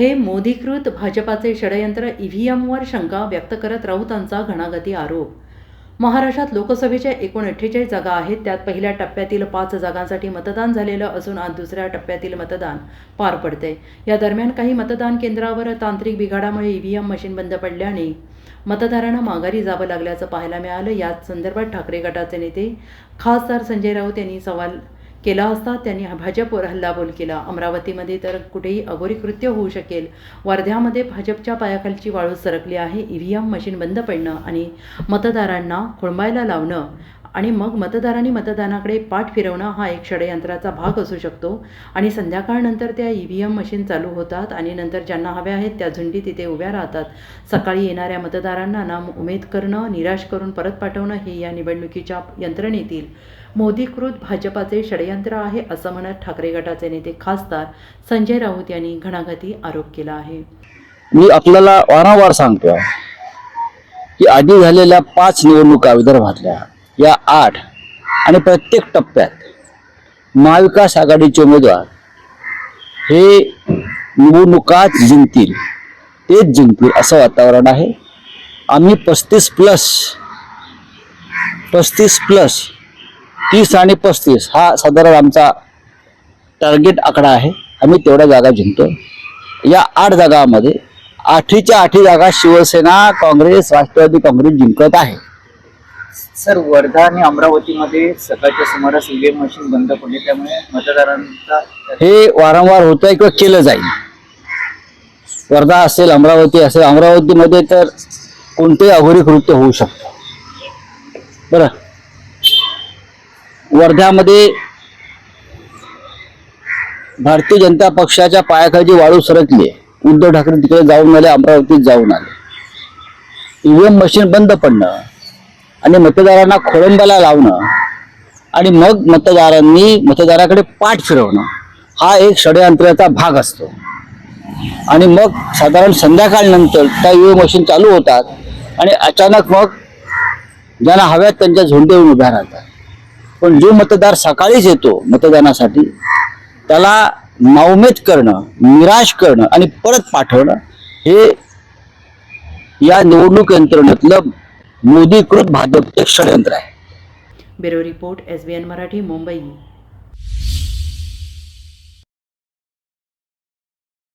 हे मोदीकृत भाजपाचे षडयंत्र ईव्हीएमवर शंका व्यक्त करत राऊतांचा घणागती आरोप. महाराष्ट्रात लोकसभेच्या एकूण अठ्ठेचाळीस जागा आहेत त्यात पहिल्या टप्प्यातील पाच जागांसाठी मतदान झालेलं असून आज दुसऱ्या टप्प्यातील मतदान पार पडते. या दरम्यान काही मतदान केंद्रावर तांत्रिक बिघाडामुळे ईव्हीएम मशीन बंद पडल्याने मतदारांना माघारी जावं लागल्याचं पाहायला मिळालं. याच संदर्भात ठाकरे गटाचे नेते खासदार संजय राऊत यांनी सवाल केला असता त्यांनी भाजपवर हल्लाबोल केला. अमरावतीमध्ये तर कुठेही अघोरी कृत्य होऊ शकेल. वर्ध्यामध्ये भाजपच्या पायाखालची वाळू सरकली आहे. ईव्हीएम मशीन बंद पडणं आणि मतदारांना खोळंबायला लावणं आणि मग मतदारांनी मतदानाकडे पाठ फिरवणं हा एक षडयंत्राचा भाग असू शकतो. आणि संध्याकाळनंतर त्या ई व्ही एम मशीन चालू होतात आणि नंतर ज्यांना हव्या आहेत त्या झुंडी तिथे उभ्या राहतात. सकाळी येणाऱ्या मतदारांना नाम उमेद करणं निराश करून परत पाठवणं हे या निवडणुकीच्या यंत्रणेतील मोदीकृत भाजपाचे षडयंत्र आहे असं म्हणत ठाकरे गटाचे नेते खासदार संजय राऊत यांनी घणाघाती आरोप केला आहे. मी आपल्याला वारंवार सांगतो की आधी झालेल्या पाच निवडणुका विदर्भातल्या या आठ आणि प्रत्येक टप्प्यात महाविकास आघाडीचे उमेदवार हे निवडणुकाच जिंकतील तेच जिंकतील असं वातावरण आहे. आम्ही पस्तीस प्लस पस्तीस प्लस तीस आणि पस्तीस हा साधारण आमचा टार्गेट आकडा आहे. आम्ही तेवढ्या जागा जिंकतो. या आठ जागामध्ये आठीच्या आठी जागा शिवसेना काँग्रेस राष्ट्रवादी काँग्रेस जिंकत आहे. सर वर्धा आणि अमरावतीमध्ये सकाळच्या सुमारास ईव्हीएम मशीन बंद पडली त्यामुळे मतदारांचा हे वारंवार होत आहे किंवा केलं जाईल? वर्धा असेल अमरावती असेल अमरावतीमध्ये तर कोणतेही अघोरी कृत्य होऊ शकतं. बरं. वर्ध्यामध्ये भारतीय जनता पक्षाच्या पायाखाली वाळू सरकली आहे. उद्धव ठाकरे तिकडे जाऊन आले अमरावतीत जाऊन आले. ईव्हीएम मशीन बंद पडणं आणि मतदारांना खोळंबाला लावणं आणि मग मतदारांनी मतदाराकडे पाठ फिरवणं हा एक षडयंत्राचा भाग असतो. आणि मग साधारण संध्याकाळनंतर त्या ईव्हीएम मशीन चालू होतात आणि अचानक मग ज्यांना हव्यात त्यांच्या झोंडेवर उभ्या राहतात. पण जो मतदार सकाळीच येतो मतदानासाठी त्याला नाउमेद करणं निराश करणं आणि परत पाठवणं हे या निवडणूक यंत्रणेतलं मोदीकृत भाजपचे षडयंत्र आहे. Bureau report S B N Marathi Mumbai.